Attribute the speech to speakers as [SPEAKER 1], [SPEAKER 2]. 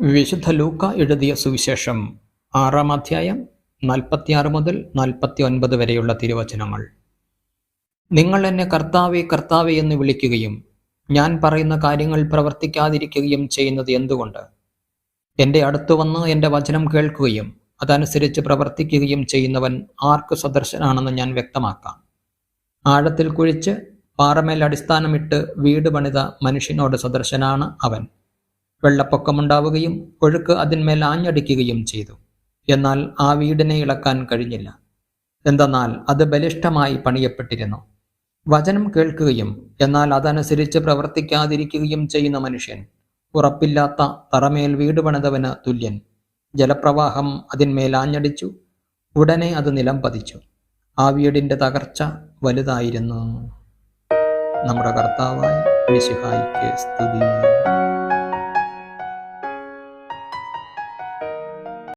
[SPEAKER 1] വിശുദ്ധ ലൂക്ക എഴുതിയ സുവിശേഷം ആറാം അധ്യായം നാൽപ്പത്തിയാറ് മുതൽ നാൽപ്പത്തി ഒൻപത് വരെയുള്ള തിരുവചനങ്ങൾ. നിങ്ങൾ എന്നെ കർത്താവെ കർത്താവെ എന്ന് വിളിക്കുകയും ഞാൻ പറയുന്ന കാര്യങ്ങൾ പ്രവർത്തിക്കാതിരിക്കുകയും ചെയ്യുന്നത് എന്തുകൊണ്ട്? എന്റെ അടുത്തു വന്ന് എന്റെ വചനം കേൾക്കുകയും അതനുസരിച്ച് പ്രവർത്തിക്കുകയും ചെയ്യുന്നവൻ ആർക്ക് സദർശനാണെന്ന് ഞാൻ വ്യക്തമാക്കാം. ആഴത്തിൽ കുഴിച്ച് പാറമേൽ അടിസ്ഥാനമിട്ട് വീട് പണിത മനുഷ്യനോട് സദർശനാണ് അവൻ. വെള്ളപ്പൊക്കമുണ്ടാവുകയും ഒഴുക്ക് അതിന്മേൽ ആഞ്ഞടിക്കുകയും ചെയ്തു. എന്നാൽ ആ വീടിനെ ഇളക്കാൻ കഴിഞ്ഞില്ല. എന്തെന്നാൽ അത് ബലിഷ്ഠമായി പണിയപ്പെട്ടിരുന്നു. വചനം കേൾക്കുകയും എന്നാൽ അതനുസരിച്ച് പ്രവർത്തിക്കാതിരിക്കുകയും ചെയ്യുന്ന മനുഷ്യൻ ഉറപ്പില്ലാത്ത തറമേൽ വീട് പണിതവന് തുല്യൻ. ജലപ്രവാഹം അതിന്മേൽ ആഞ്ഞടിച്ചു. ഉടനെ അത് നിലം പതിച്ചു. ആ വീടിന്റെ തകർച്ച വലുതായിരുന്നു. നമ്മുടെ കർത്താവായി വിശുഹായിക്ക് സ്തുതി.